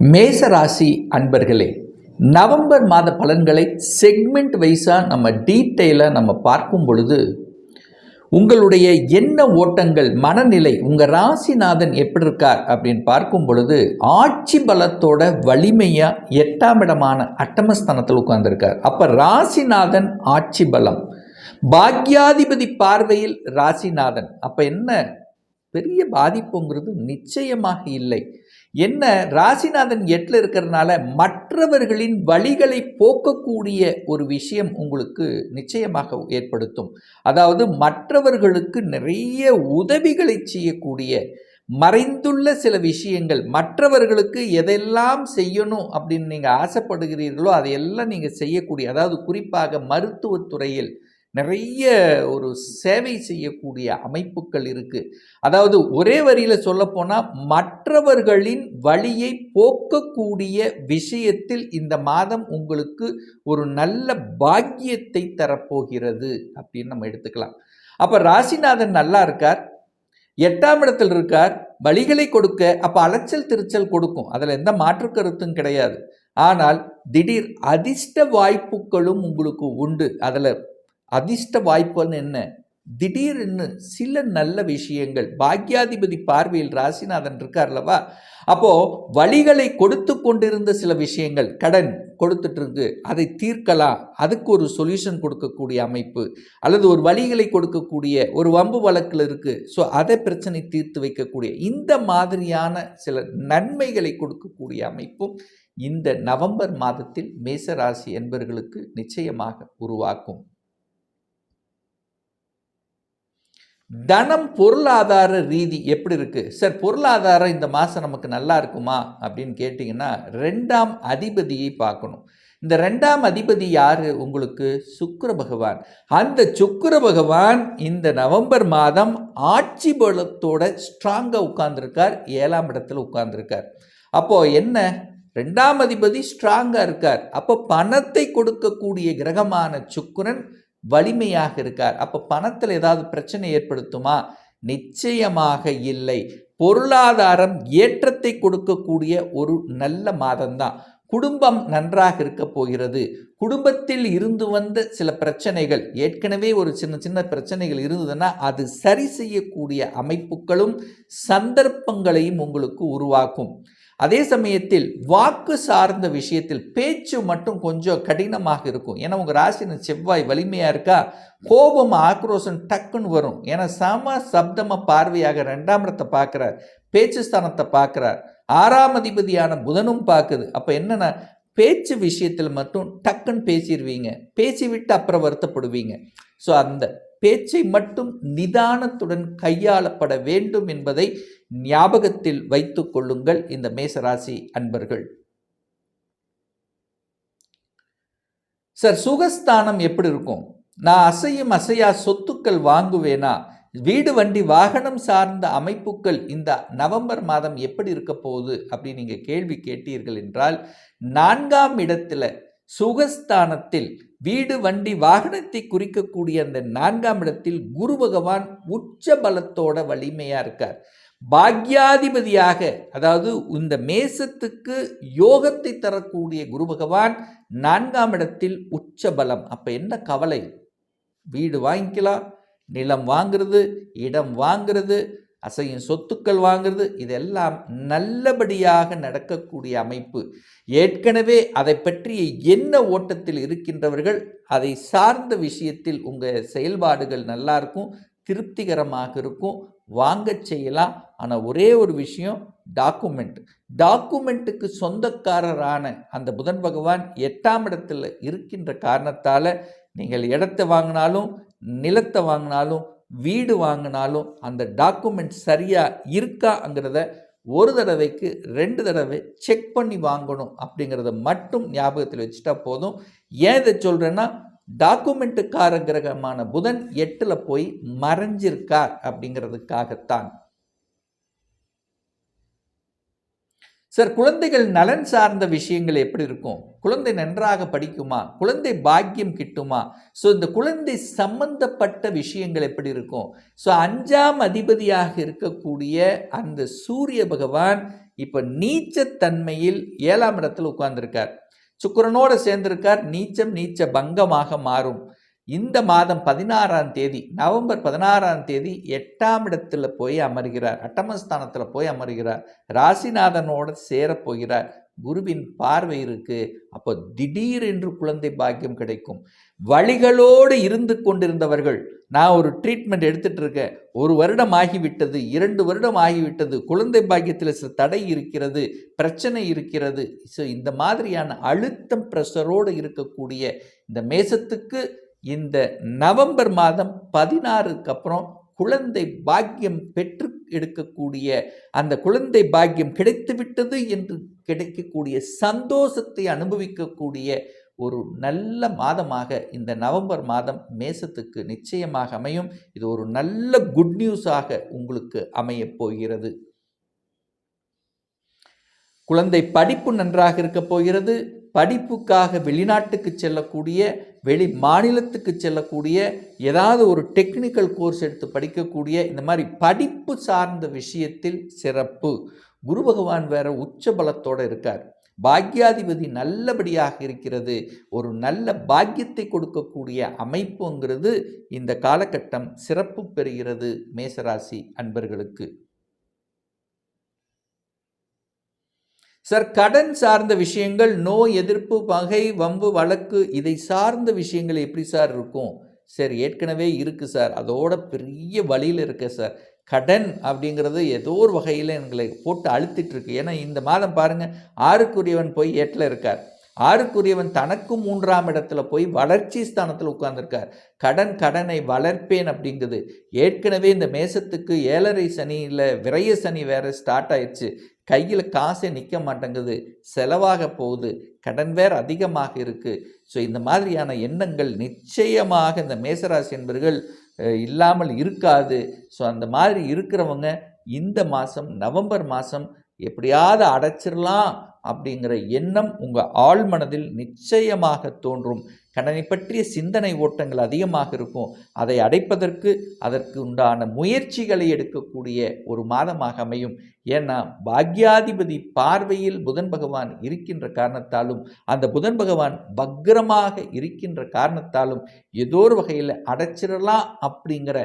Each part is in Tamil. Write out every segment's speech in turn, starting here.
மேச ராசி அன்பர்களே நவம்பர் மாத பலன்களை செக்மெண்ட் வைஸாக நம்ம டீட்டெயிலாக நம்ம பார்க்கும் பொழுது உங்களுடைய எண்ண ஓட்டங்கள் மனநிலை உங்கள் ராசிநாதன் எப்படி இருக்கார் அப்படின்னு பார்க்கும் பொழுது ஆட்சி பலத்தோட வலிமையாக எட்டாம் இடமான அட்டமஸ்தானத்தில் உட்கார்ந்துருக்கார். அப்போ ராசிநாதன் ஆட்சி பலம். பாக்யாதிபதி பார்வையில் ராசிநாதன். அப்போ என்ன? பெரிய பாதிப்புங்கிறது நிச்சயமாக இல்லை. என்ன? ராசிநாதன் எட்டில் இருக்கிறதுனால மற்றவர்களின் வழிகளை போக்கக்கூடிய ஒரு விஷயம் உங்களுக்கு நிச்சயமாக ஏற்படுத்தும். அதாவது மற்றவர்களுக்கு நிறைய உதவிகளை செய்யக்கூடிய மறைந்துள்ள சில விஷயங்கள் மற்றவர்களுக்கு எதெல்லாம் செய்யணும் அப்படின்னு நீங்கள் ஆசைப்படுகிறீர்களோ அதையெல்லாம் நீங்கள் செய்யக்கூடிய அதாவது குறிப்பாக மருத்துவத்துறையில் நிறைய ஒரு சேவை செய்யக்கூடிய அமைப்புகள் இருக்குது அதாவது ஒரே வரியில் சொல்லப்போனால் மற்றவர்களின் வழியை போக்கக்கூடிய விஷயத்தில் இந்த மாதம் உங்களுக்கு ஒரு நல்ல பாக்கியத்தை தரப்போகிறது அப்படின்னு நம்ம எடுத்துக்கலாம். அப்போ ராசிநாதன் நல்லா இருக்கார். எட்டாம் இடத்தில் இருக்கார். வழிகளை கொடுக்க அப்போ அலைச்சல் திருச்சல் கொடுக்கும். அதில் எந்த மாற்று கருத்தும் கிடையாது. ஆனால் திடீர் அதிர்ஷ்ட வாய்ப்புகளும் உங்களுக்கு உண்டு. அதில் அதிர்ஷ்ட வாய்ப்புன்னு என்ன? திடீர்னு சில நல்ல விஷயங்கள். பாக்யாதிபதி பார்வையில் ராசிநாதன் இருக்கார்லவா அப்போது வழிகளை கொடுத்து கொண்டிருந்த சில விஷயங்கள் கடன் கொடுத்துட்டு இருக்கு அதை தீர்க்கலாம். அதுக்கு ஒரு சொல்யூஷன் கொடுக்கக்கூடிய அமைப்பு அல்லது ஒரு வழிகளை கொடுக்கக்கூடிய ஒரு வம்பு வழக்கில் இருக்குது ஸோ அதை பிரச்சனை தீர்த்து வைக்கக்கூடிய இந்த மாதிரியான சில நன்மைகளை கொடுக்கக்கூடிய அமைப்பும் இந்த நவம்பர் மாதத்தில் மேசராசி என்பவர்களுக்கு நிச்சயமாக உருவாக்கும். தனம் பொருளாதார ரீதி எப்படி இருக்குது சார் பொருளாதாரம் இந்த மாதம் நமக்கு நல்லா இருக்குமா? அப்படின்னு கேட்டிங்கன்னா ரெண்டாம் அதிபதியை பார்க்கணும். இந்த ரெண்டாம் அதிபதி யார்? உங்களுக்கு சுக்கர பகவான். அந்த சுக்கர பகவான் இந்த நவம்பர் மாதம் ஆட்சி பலத்தோட ஸ்ட்ராங்காக உட்கார்ந்துருக்கார். ஏழாம் இடத்துல உட்கார்ந்துருக்கார். அப்போது என்ன? ரெண்டாம் அதிபதி ஸ்ட்ராங்காக இருக்கார். அப்போ பணத்தை கொடுக்கக்கூடிய கிரகமான சுக்கரன் வலிமையாக இருக்கார். அப்போ பணத்தில் ஏதாவது பிரச்சனை ஏற்படுத்துமா? நிச்சயமாக இல்லை. பொருளாதாரம் ஏற்றத்தை கொடுக்கக்கூடிய ஒரு நல்ல மாதம்தான். குடும்பம் நன்றாக இருக்க போகிறது. குடும்பத்தில் இருந்து வந்த சில பிரச்சனைகள் ஏற்கனவே ஒரு சின்ன சின்ன பிரச்சனைகள் இருந்ததுன்னா அது சரி செய்யக்கூடிய அமைப்புகளும் சந்தர்ப்பங்களையும் உங்களுக்கு உருவாக்கும். அதே சமயத்தில் வாக்கு சார்ந்த விஷயத்தில் பேச்சு மட்டும் கொஞ்சம் கடினமாக இருக்கும். ஏன்னா உங்கள் ராசின செவ்வாய் வலிமையாக இருக்கா? கோபம் ஆக்ரோஷம் டக்குன்னு வரும். ஏன்னா சம சப்தம பார்வையாக ரெண்டாம் இடத்தை பார்க்குறார். பேச்சு ஸ்தானத்தை பார்க்குறார். ஆறாம் அதிபதியான புதனும் பார்க்குது. அப்போ என்னென்னா பேச்சு விஷயத்தில் மட்டும் டக்குன்னு பேசிடுவீங்க பேசி விட்டு அப்புறம் வருத்தப்படுவீங்க. ஸோ அந்த பேச்சை மட்டும் நிதானத்துடன் கையாளப்பட வேண்டும் என்பதை ஞாபகத்தில் வைத்து கொள்ளுங்கள் இந்த மேசராசி அன்பர்கள். சார் சுகஸ்தானம் எப்படி இருக்கும்? நான் அசையும் அசையா சொத்துக்கள் வாங்குவேனா? வீடு வண்டி வாகனம் சார்ந்த அமைப்புகள் இந்த நவம்பர் மாதம் எப்படி இருக்க போகுது அப்படின்னு நீங்கள் கேள்வி கேட்டீர்கள் என்றால் நான்காம் இடத்துல சுகஸ்தானத்தில் வீடு வண்டி வாகனத்தை குறிக்கக்கூடிய அந்த நான்காம் இடத்தில் குரு பகவான் உச்ச பலத்தோட வலிமையாக இருக்கார். பாக்யாதிபதியாக அதாவது இந்த மேசத்துக்கு யோகத்தை தரக்கூடிய குரு பகவான் நான்காம் இடத்தில் உச்ச பலம் அப்போ என்ன கவலை? வீடு வாங்கிக்கலாம் நிலம் வாங்கிறது இடம் வாங்கிறது அசையும் சொத்துக்கள் வாங்கிறது இதெல்லாம் நல்லபடியாக நடக்கக்கூடிய அமைப்பு. ஏற்கனவே அதை பற்றிய என்ன ஓட்டத்தில் இருக்கின்றவர்கள் அதை சார்ந்த விஷயத்தில் உங்கள் செயல்பாடுகள் நல்லா இருக்கும் திருப்திகரமாக இருக்கும். வாங்க செய்யலாம். ஆனால் ஒரே ஒரு விஷயம் டாக்குமெண்ட் டாக்குமெண்ட்டுக்கு சொந்தக்காரரான அந்த புதன் பகவான் எட்டாம் இடத்துல இருக்கின்ற காரணத்தால் நீங்கள் இடத்தை வாங்கினாலும் நிலத்தை வாங்கினாலும் வீடு வாங்கினாலும் அந்த டாக்குமெண்ட் சரியாக இருக்காங்கிறத ஒரு தடவைக்கு ரெண்டு தடவை செக் பண்ணி வாங்கணும் அப்படிங்கிறத மட்டும் ஞாபகத்தில் வச்சுட்டா போதும். ஏன் இதை சொல்கிறேன்னா டாக்குமெண்ட்டுக்கார கிரகமான புதன் எட்டில் போய் மறைஞ்சிருக்கார் அப்படிங்கிறதுக்காகத்தான். சார் குழந்தைகள் நலன் சார்ந்த விஷயங்கள் எப்படி இருக்கும்? குழந்தை நன்றாக படிக்குமா? குழந்தை பாக்கியம் கிட்டுமா? ஸோ இந்த குழந்தை சம்பந்தப்பட்ட விஷயங்கள் எப்படி இருக்கும்? ஸோ அஞ்சாம் அதிபதியாக இருக்கக்கூடிய அந்த சூரிய பகவான் இப்போ நீச்சத்தன்மையில் ஏழாம் இடத்தில் உட்கார்ந்திருக்கார். சுக்கரனோடு சேர்ந்திருக்கார். நீச்சம் நீச்ச பங்கமாக மாறும். இந்த மாதம் பதினாறாம் தேதி நவம்பர் பதினாறாம் தேதி எட்டாம் இடத்துல போய் அமர்கிறார். அட்டமஸ்தானத்தில் போய் அமர்கிறார். ராசிநாதனோட சேரப்போகிறார் குருவின் பார்வை இருக்கு. அப்போ திடீர் என்று குழந்தை பாக்கியம் கிடைக்கும். வழிகளோடு இருந்து கொண்டிருந்தவர்கள் நான் ஒரு ட்ரீட்மெண்ட் எடுத்துட்டு இருக்கேன். ஒரு வருடம் ஆகிவிட்டது இரண்டு வருடம் ஆகிவிட்டது குழந்தை பாக்கியத்தில் சில தடை இருக்கிறது பிரச்சனை இருக்கிறது. ஸோ இந்த மாதிரியான அழுத்தம் ப்ரெஷரோடு இருக்கக்கூடிய இந்த மேசத்துக்கு இந்த நவம்பர் மாதம் பதினாறுக்கு அப்புறம் குழந்தை பாக்கியம் பெற்று எடுக்கக்கூடிய அந்த குழந்தை பாக்கியம் கிடைத்துவிட்டது என்று கிடைக்கக்கூடிய சந்தோஷத்தை அனுபவிக்கக்கூடிய ஒரு நல்ல மாதமாக இந்த நவம்பர் மாதம் மேசத்துக்கு நிச்சயமாக அமையும். இது ஒரு நல்ல குட் நியூஸாக உங்களுக்கு அமையப் போகிறது. குழந்தை படிப்பு நன்றாக இருக்க போகிறது. படிப்புக்காக வெளிநாட்டுக்கு செல்லக்கூடிய வெளி மாநிலத்துக்கு செல்லக்கூடிய ஏதாவது ஒரு டெக்னிக்கல் கோர்ஸ் எடுத்து படிக்கக்கூடிய இந்த மாதிரி படிப்பு சார்ந்த விஷயத்தில் சிறப்பு. குரு பகவான் வேற உச்ச பலத்தோடு இருக்கார். பாக்யாதிபதி நல்லபடியாக இருக்கிறது. ஒரு நல்ல பாக்கியத்தை கொடுக்கக்கூடிய அமைப்புங்கிறது இந்த காலகட்டம் சிறப்பு பெறுகிறது மேசராசி அன்பர்களுக்கு. சார் கடன் சார்ந்த விஷயங்கள் நோய் எதிர்ப்பு பகை வம்பு வழக்கு இதை சார்ந்த விஷயங்கள் எப்படி சார் இருக்கும்? சார் ஏற்கனவே இருக்குது சார். அதோட பெரிய வழியில் இருக்க சார். கடன் அப்படிங்கிறது ஏதோ ஒரு வகையில் எங்களை போட்டு அழுத்திட்டுருக்கு ஏன்னா இந்த மாதம் பாருங்கள் ஆறுக்குரியவன் போய் ஏட்டில் இருக்கார். ஆறுக்குரியவன் தனக்கும் மூன்றாம் இடத்துல போய் வளர்ச்சி ஸ்தானத்தில் உட்கார்ந்துருக்கார். கடன் கடனை வளர்ப்பேன் அப்படிங்குது. ஏற்கனவே இந்த மேசத்துக்கு ஏழரை சனியில் விரைய சனி வேற ஸ்டார்ட் ஆயிடுச்சு. கையில் காசே நிற்க மாட்டேங்குது. செலவாக போகுது. கடன் வேறு அதிகமாக இருக்குது ஸோ இந்த மாதிரியான எண்ணங்கள் நிச்சயமாக இந்த மேசராசி என்பர்கள் இல்லாமல் இருக்காது. ஸோ அந்த மாதிரி இருக்கிறவங்க இந்த மாதம் நவம்பர் மாதம் எப்படியாவது அடைச்சிடலாம் அப்படிங்கிற எண்ணம் உங்கள் ஆழ்மனதில் நிச்சயமாக தோன்றும். கடனை பற்றிய சிந்தனை ஓட்டங்கள் அதிகமாக இருக்கும். அதை அடைப்பதற்கு அதற்கு உண்டான முயற்சிகளை எடுக்கக்கூடிய ஒரு மாதமாக அமையும். ஏன்னா பாக்யாதிபதி பார்வையில் புதன் பகவான் இருக்கின்ற காரணத்தாலும் அந்த புதன் பகவான் பக்ரமாக இருக்கின்ற காரணத்தாலும் ஏதோ ஒரு வகையில் அடைச்சிடலாம் அப்படிங்கிற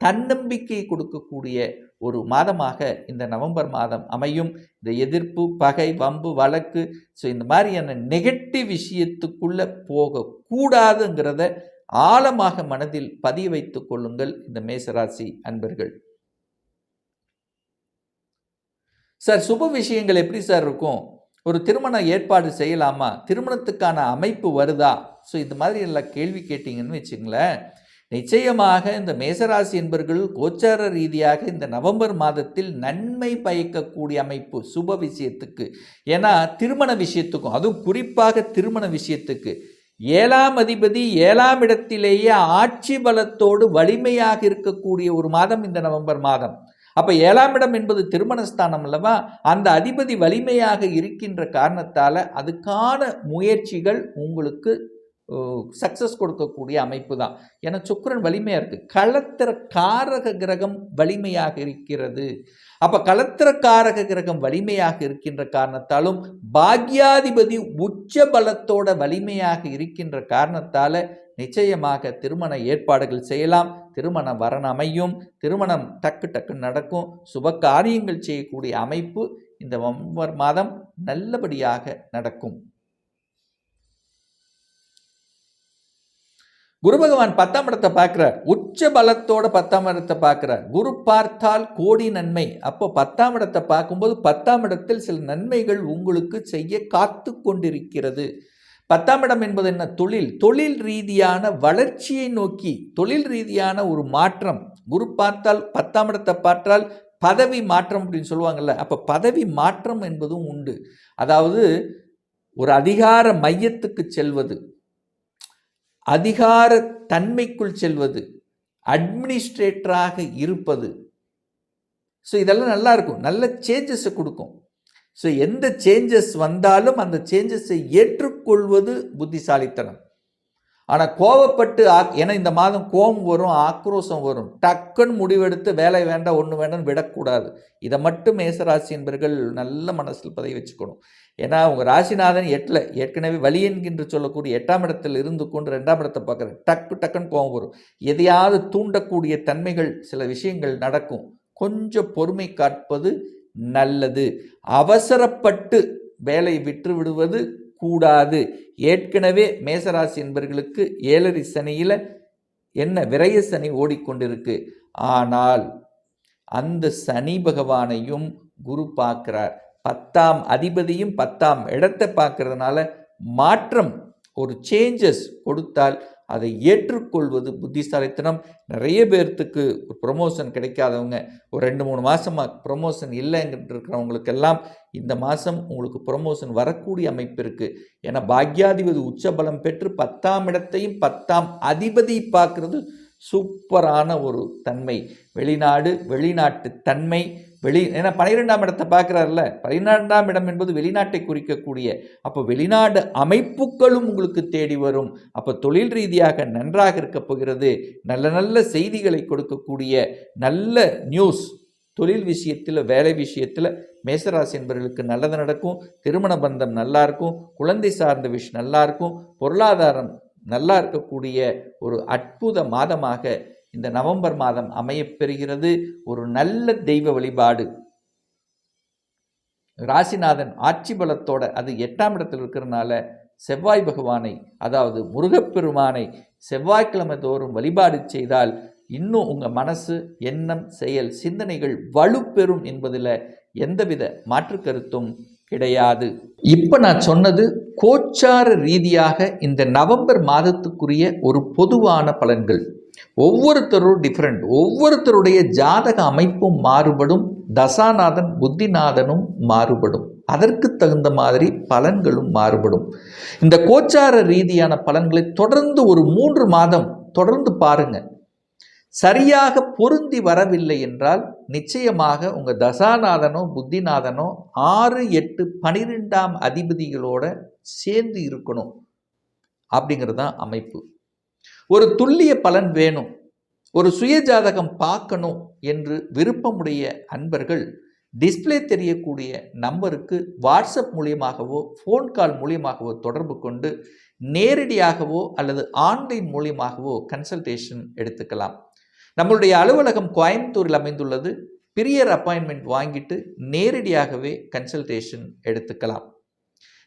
தன்னம்பிக்கை கொடுக்கக்கூடிய ஒரு மாதமாக இந்த நவம்பர் மாதம் அமையும். இந்த எதிர்ப்பு பகை வம்பு வழக்கு ஸோ இந்த மாதிரியான நெகட்டிவ் விஷயத்துக்குள்ளே போகக்கூடாதுங்கிறத ஆழமாக மனதில் பதிய வைத்துக் கொள்ளுங்கள் இந்த மேசராசி அன்பர்கள். சார் சுப விஷயங்கள் எப்படி சார் இருக்கும்? ஒரு திருமண ஏற்பாடு செய்யலாமா? திருமணத்துக்கான அமைப்பு வருதா? ஸோ இந்த மாதிரி எல்லாம் கேள்வி கேட்டிங்கன்னு வச்சுங்களேன் நிச்சயமாக இந்த மேசராசி என்பர்கள் கோச்சார ரீதியாக இந்த நவம்பர் மாதத்தில் நன்மை பயக்கக்கூடிய அமைப்பு சுப விஷயத்துக்கு. ஏன்னா திருமண விஷயத்துக்கும் அதுவும் குறிப்பாக திருமண விஷயத்துக்கு. ஏழாம் அதிபதி ஏழாம் இடத்திலேயே ஆட்சி பலத்தோடு வலிமையாக இருக்கக்கூடிய ஒரு மாதம் இந்த நவம்பர் மாதம். அப்போ ஏழாம் இடம் என்பது திருமணஸ்தானம் அல்லவா? அந்த அதிபதி வலிமையாக இருக்கின்ற காரணத்தால் அதுக்கான முயற்சிகள் உங்களுக்கு சக்ஸஸ் கொடுக்கக்கூடிய அமைப்பு தான் ஏன்னா சுக்கரன் வலிமையாக இருக்குது களத்திர காரக கிரகம் வலிமையாக இருக்கிறது. அப்போ களத்திர காரக கிரகம் வலிமையாக இருக்கின்ற காரணத்தாலும் பாக்யாதிபதி உச்ச பலத்தோட வலிமையாக இருக்கின்ற காரணத்தால் நிச்சயமாக திருமண ஏற்பாடுகள் செய்யலாம். திருமண வரண அமையும். திருமணம் டக்கு டக்கு நடக்கும். சுப காரியங்கள் செய்யக்கூடிய அமைப்பு இந்த நவம்பர் மாதம் நல்லபடியாக நடக்கும். குரு பகவான் பத்தாம் இடத்தை பார்க்குறார். உச்ச பலத்தோட பத்தாம் இடத்தை பார்க்குறார். குரு பார்த்தால் கோடி நன்மை. அப்போ பத்தாம் இடத்தை பார்க்கும்போது பத்தாம் இடத்தில் சில நன்மைகள் உங்களுக்கு செய்ய காத்து கொண்டிருக்கிறது. பத்தாம் இடம் என்பது என்ன? தொழில். தொழில் ரீதியான வளர்ச்சியை நோக்கி தொழில் ரீதியான ஒரு மாற்றம். குரு பார்த்தால் பத்தாம் இடத்தை பார்த்தால் பதவி மாற்றம் அப்படின்னு சொல்லுவாங்கல்ல அப்போ பதவி மாற்றம் என்பதும் உண்டு. அதாவது ஒரு அதிகார மையத்துக்கு செல்வது. அதிகார தன்மைக்குள் செல்வது அட்மினிஸ்ட்ரேட்டராக இருப்பது. ஸோ இதெல்லாம் நல்லா இருக்கும். நல்ல சேஞ்சஸை கொடுக்கும். ஸோ எந்த சேஞ்சஸ் வந்தாலும் அந்த சேஞ்சஸை ஏற்றுக்கொள்வது புத்திசாலித்தனம். ஆனால் கோவப்பட்டு ஆக் ஏன்னா இந்த மாதம் கோபம் வரும் ஆக்ரோஷம் வரும். டக்குன்னு முடிவெடுத்து வேலை வேண்டாம் ஒன்று வேண்டாம்னு விடக்கூடாது. இதை மட்டும் மேசராசி என்பர்கள் நல்ல மனசில் பதவி வச்சுக்கணும். ஏன்னா அவங்க ராசிநாதன் எட்டில் ஏற்கனவே வலி என்கின்ற சொல்லக்கூடிய எட்டாம் இடத்தில் இருந்து கொண்டு ரெண்டாம் இடத்தை பார்க்குற டக்கு டக்குன்னு கோபம் வரும். எதையாவது தூண்டக்கூடிய தன்மைகள் சில விஷயங்கள் நடக்கும். கொஞ்சம் பொறுமை காட்பது நல்லது. அவசரப்பட்டு வேலை விற்று விடுவது கூடாது. ஏற்கனவே மேசராசி என்பவர்களுக்கு ஏழரை சனியில் என்ன விரய சனி ஓடிக்கொண்டிருக்கு. ஆனால் அந்த சனி பகவானையும் குரு பார்க்கிறார். பத்தாம் அதிபதியும் பத்தாம் இடத்தை பார்க்கறதுனால மாற்றம் ஒரு சேஞ்சஸ் கொடுத்தால் அதை ஏற்றுக்கொள்வது புத்திசாலித்தனம். நிறைய பேர்த்துக்கு ஒரு ப்ரொமோஷன் கிடைக்காதவங்க ஒரு ரெண்டு மூணு மாதமாக ப்ரொமோஷன் இல்லைங்கிட்டு இருக்கிறவங்களுக்கெல்லாம் இந்த மாதம் உங்களுக்கு ப்ரொமோஷன் வரக்கூடிய அமைப்பு இருக்குது ஏன்னா பாக்யாதிபதி உச்சபலம் பெற்று பத்தாம் இடத்தையும் பத்தாம் அதிபதி பார்க்குறது சூப்பரான ஒரு தன்மை. வெளிநாடு வெளிநாட்டு தன்மை வெளி ஏன்னா பனிரெண்டாம் இடத்தை பார்க்குறாருல. பன்னிரெண்டாம் இடம் என்பது வெளிநாட்டை குறிக்கக்கூடிய. அப்போ வெளிநாடு அமைப்புகளும் உங்களுக்கு தேடி வரும். அப்போ தொழில் ரீதியாக நன்றாக இருக்க போகிறது. நல்ல நல்ல செய்திகளை கொடுக்கக்கூடிய நல்ல நியூஸ் தொழில் விஷயத்தில் வேலை விஷயத்தில் மேசராசி என்பவர்களுக்கு நல்லது நடக்கும். திருமண பந்தம் நல்லா இருக்கும். குழந்தை சார்ந்த விஷயம் நல்லா இருக்கும். பொருளாதாரம் நல்லா இருக்கக்கூடிய ஒரு அற்புத மாதமாக இந்த நவம்பர் மாதம் அமையப்பெறுகிறது ஒரு நல்ல தெய்வ வழிபாடு. ராசிநாதன் ஆட்சி பலத்தோட அது எட்டாம் இடத்தில் இருக்கிறனால செவ்வாய் பகவானை அதாவது முருகப்பெருமானை செவ்வாய்க்கிழமை தோறும் வழிபாடு செய்தால் இன்னும் உங்கள் மனசு எண்ணம் செயல் சிந்தனைகள் வலுப்பெறும் என்பதில் எந்தவித மாற்று கருத்தும் கிடையாது. இப்போ நான் சொன்னது கோச்சார ரீதியாக இந்த நவம்பர் மாதத்துக்குரிய ஒரு பொதுவான பலன்கள். ஒவ்வொருத்தரும் டிஃப்ரெண்ட் ஒவ்வொருத்தருடைய ஜாதக அமைப்பும் மாறுபடும் தசாநாதன் புத்திநாதனும் மாறுபடும். அதற்கு தகுந்த மாதிரி பலன்களும் மாறுபடும். இந்த கோச்சார ரீதியான பலன்களை தொடர்ந்து ஒரு மூன்று மாதம் தொடர்ந்து பாருங்க. சரியாக பொருந்தி வரவில்லை என்றால் நிச்சயமாக உங்கள் தசாநாதனோ புத்திநாதனோ ஆறு எட்டு பனிரெண்டாம் அதிபதிகளோட சேர்ந்து இருக்கணும். அப்படிங்கிறது தான் அமைப்பு. ஒரு துல்லிய பலன் வேணும். ஒரு சுய ஜாதகம் பார்க்கணும் என்று விருப்பமுடைய அன்பர்கள் டிஸ்பிளே தெரியக்கூடிய நம்பருக்கு வாட்ஸ்அப் மூலியமாகவோ ஃபோன் கால் மூலியமாகவோ தொடர்பு கொண்டு நேரடியாகவோ அல்லது ஆன்லைன் மூலியமாகவோ கன்சல்டேஷன் எடுத்துக்கலாம். நம்மளுடைய அலுவலகம் கோயம்புத்தூரில் அமைந்துள்ளது. பிரியர் அப்பாயின்மெண்ட் வாங்கிட்டு நேரடியாகவே கன்சல்டேஷன் எடுத்துக்கலாம்.